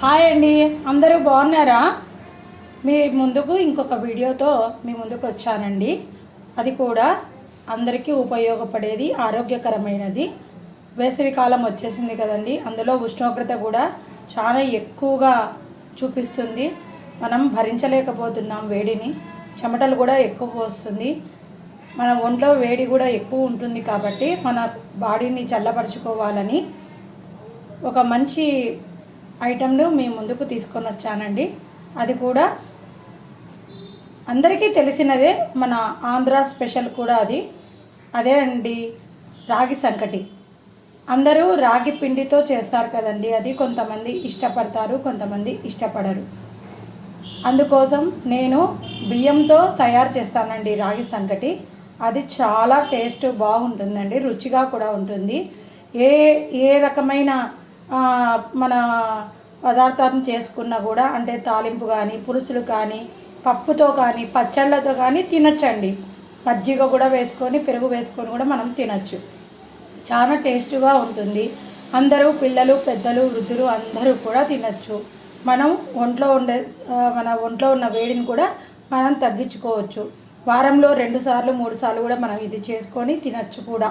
Hi అండి అందరూ బాగున్నారా? మీ ముందుకు ఇంకొక వీడియోతో మీ ముందుకు వచ్చానండి. అది కూడా అందరికీ ఉపయోగపడేది ఆరోగ్యకరమైనది. వేసవి కాలం వచ్చేసింది కదండి అందులో ఉష్ణోగ్రత కూడా చాలా ఎక్కువగా చూపిస్తుంది. మనం భరించలేకపోతున్నాం వేడిని చెమటలు కూడా ఎక్కువ వస్తుంది. మన ఒంట్లో వేడి కూడా ఎక్కువ ఉంటుంది కాబట్టి మన బాడీని చల్లపరుచుకోవాలని ఒక మంచి ఐటెంను మీ ముందుకు తీసుకొని వచ్చానండి. అది కూడా అందరికీ తెలిసినదే మన ఆంధ్ర స్పెషల్ కూడా అది. అదే అండి రాగి సంకటి. అందరూ రాగి పిండితో చేస్తారు కదండి అది కొంతమంది ఇష్టపడతారు కొంతమంది ఇష్టపడరు. అందుకోసం నేను బియ్యంతో తయారు చేస్తానండి రాగి సంకటి. అది చాలా టేస్ట్ బాగుంటుందండి రుచిగా కూడా ఉంటుంది. ఏ ఏ రకమైన మన పదార్థాలను చేసుకున్నా కూడా అంటే తాలింపు కానీ పులుసులు కానీ పప్పుతో కానీ పచ్చళ్ళతో కానీ తినచ్చండి. మజ్జిగ కూడా వేసుకొని పెరుగు వేసుకొని కూడా మనం తినచ్చు. చాలా టేస్ట్గా ఉంటుంది. అందరూ పిల్లలు పెద్దలు వృద్ధులు అందరూ కూడా తినచ్చు. మనం ఒంట్లో ఉండే మన ఒంట్లో ఉన్న వేడిని కూడా మనం తగ్గించుకోవచ్చు. వారంలో రెండు సార్లు మూడు సార్లు కూడా మనం ఇది చేసుకొని తినచ్చు కూడా.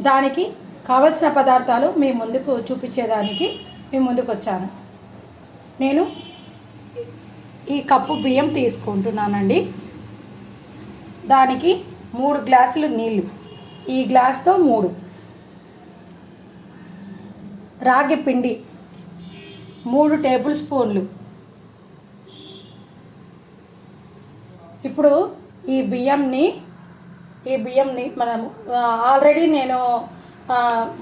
దానికి కావలసిన పదార్థాలు మీ ముందుకు చూపించేదానికి మీ ముందుకు వచ్చాను నేను ఈ కప్పు బియ్యం తీసుకుంటున్నానండి. దానికి మూడు గ్లాసులు నీళ్ళు ఈ గ్లాస్తో మూడు. రాగి పిండి మూడు టేబుల్ స్పూన్లు. ఇప్పుడు ఈ బియ్యంని ఈ బియ్యంని మనం ఆల్రెడీ నేను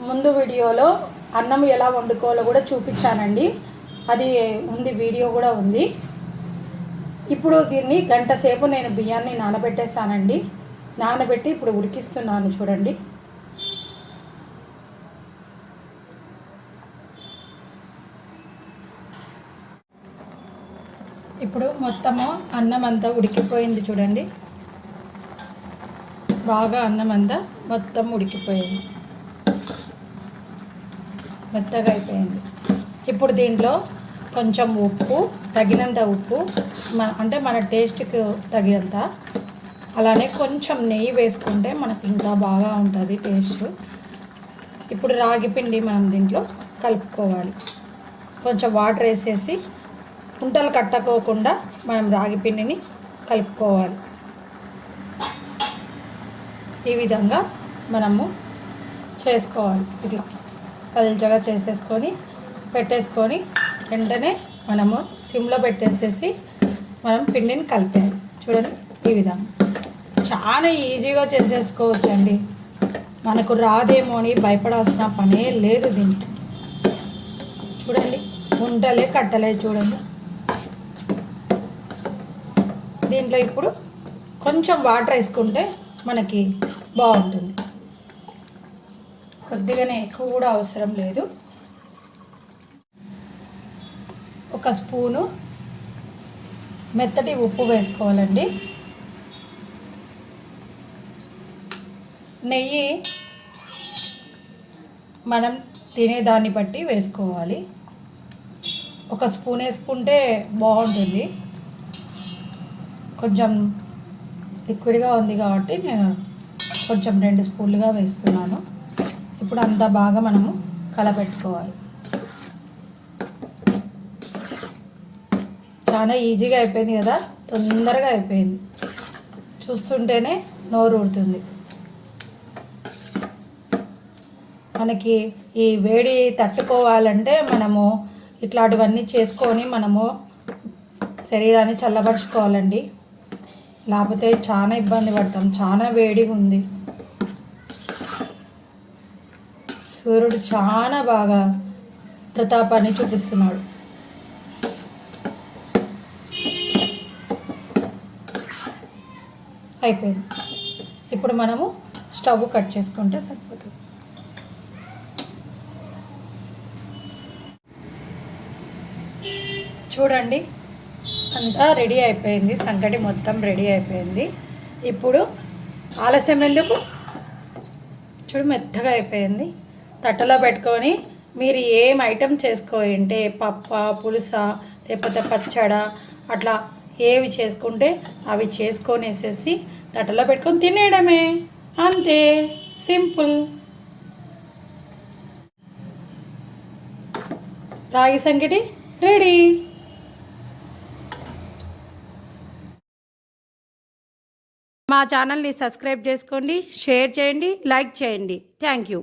ముందు వీడియోలో అన్నం ఎలా వండుకోవాలో కూడా చూపించానండి. అది ఉంది వీడియో కూడా ఉంది. ఇప్పుడు దీన్ని గంట సేపు నేను బియ్యాన్ని నానబెట్టేసానండి నానబెట్టి ఇప్పుడు ఉడికిస్తున్నాను చూడండి. ఇప్పుడు మొత్తము అన్నం అంతా ఉడికిపోయింది చూడండి. బాగా అన్నం అంతా మొత్తం ఉడికిపోయింది. మెత్తగా అయిపోయింది. ఇప్పుడు దీంట్లో కొంచెం ఉప్పు తగినంత ఉప్పు మన అంటే మన టేస్ట్కి తగినంత అలానే కొంచెం నెయ్యి వేసుకుంటే మనకు ఇంకా బాగా ఉంటుంది టేస్ట్. ఇప్పుడు రాగి పిండి మనం దీంట్లో కలుపుకోవాలి. కొంచెం వాటర్ వేసేసి ఉంటలు కట్టకోకుండా మనం రాగి పిండిని కలుపుకోవాలి. ఈ విధంగా మనము చేసుకోవాలి. ఇట్లా. పదిల్చగా చేసేసుకొని పెట్టేసుకొని వెంటనే మనము సిమ్లో పెట్టేసేసి మనం పిండిని కలిపాము చూడండి ఈ విధంగా. చాలా ఈజీగా చేసేసుకోవచ్చు అండి మనకు రాదేమో అని భయపడాల్సిన పనే లేదు దీనికి. చూడండి ఉంటలే కట్టలే చూడండి. దీంట్లో ఇప్పుడు కొంచెం వాటర్ వేసుకుంటే మనకి బాగుంటుంది. కొద్దిగానే ఎక్కువ కూడా అవసరం లేదు. ఒక స్పూను మెత్తటి ఉప్పు వేసుకోవాలండి. నెయ్యి మనం తినేదాన్ని బట్టి వేసుకోవాలి. ఒక స్పూన్ వేసుకుంటే బాగుంటుంది. కొంచెం లిక్విడ్గా ఉంది కాబట్టి నేను కొంచెం రెండు స్పూన్లుగా వేస్తున్నాను. ఇప్పుడు అంతా బాగా మనము కలపెట్టుకోవాలి. చాలా ఈజీగా అయిపోయింది కదా? తొందరగా అయిపోయింది. చూస్తుంటేనే నోరు ఊడుతుంది మనకి ఈ వేడి తట్టుకోవాలంటే మనము ఇట్లాంటివన్నీ చేసుకొని మనము శరీరాన్ని చల్లబరుచుకోవాలండి. లేకపోతే చాలా ఇబ్బంది పడతాం. చాలా వేడిగా ఉంది సూర్యుడు చాలా బాగా ప్రతాపాన్ని చూపిస్తున్నాడు. అయిపోయింది. ఇప్పుడు మనము స్టవ్ కట్ చేసుకుంటే సరిపోతుంది. చూడండి అంతా రెడీ అయిపోయింది. సంకటి మొత్తం రెడీ అయిపోయింది. ఇప్పుడు ఆలస్యం ఎందుకు? చూడు మెత్తగా అయిపోయింది. తట్టలో పెట్టుకొని మీరు ఏం ఐటమ్ చేసుకోంటే పప్ప పులుస లేకపోతే పచ్చడ అట్లా ఏవి చేసుకుంటే అవి చేసుకొనేసేసి తట్టలో పెట్టుకొని తినేయడమే. అంతే. సింపుల్. రాగి సంగటి రెడీ. మా ఛానల్ని సబ్స్క్రైబ్ చేసుకోండి షేర్ చేయండి లైక్ చేయండి. Thank you.